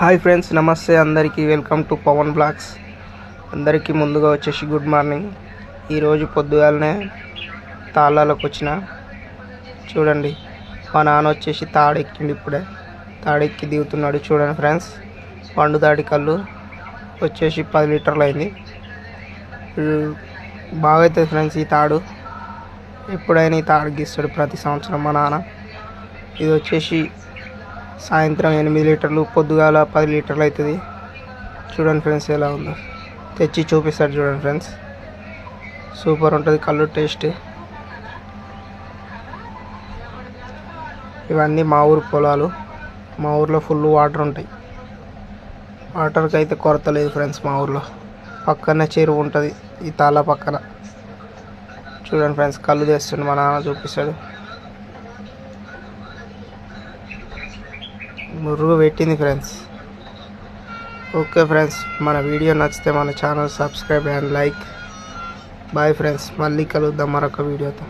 Hi friends నమస్తే. అందరికీ welcome to Pawan blogs. అందరికీ ముందుగా వచ్చేసి గుడ్ మార్నింగ్. ఈరోజు పొద్దుగాలనే తాళాలకు వచ్చిన. చూడండి మా నాన్న వచ్చేసి తాడెక్కిండి ఇప్పుడే. తాడెక్కి దిగుతున్నాడు చూడండి ఫ్రెండ్స్. పండు తాడి కళ్ళు వచ్చేసి పది లీటర్లు అయింది. ఇది బాగా ఫ్రెండ్స్ ఈ తాడు. ఎప్పుడైనా ఈ తాడు గీస్తాడు ప్రతి సంవత్సరం మా నాన్న. ఇది వచ్చేసి సాయంత్రం ఎనిమిది లీటర్లు పొద్దుగాల పది లీటర్లు అవుతుంది చూడండి ఫ్రెండ్స్ ఎలా ఉందో. తెచ్చి చూపిస్తాడు చూడండి ఫ్రెండ్స్. సూపర్ ఉంటుంది కళ్ళు టేస్ట్. ఇవన్నీ మా ఊరు పొలాలు. మా ఊర్లో ఫుల్ వాటర్ ఉంటాయి. వాటర్కి అయితే కొరత లేదు ఫ్రెండ్స్ మా ఊర్లో. పక్కనే చెరువు ఉంటుంది ఈ తాళ పక్కన. చూడండి ఫ్రెండ్స్ కళ్ళు తెస్తుండే మా నాన్న చూపిస్తాడు. మురుగు పెట్టింది ఫ్రెండ్స్. ఓకే ఫ్రెండ్స్ మన వీడియో నచ్చితే మన channel subscribe and like. Bye friends మళ్ళీ కలుద్దాం మరొక వీడియోతో.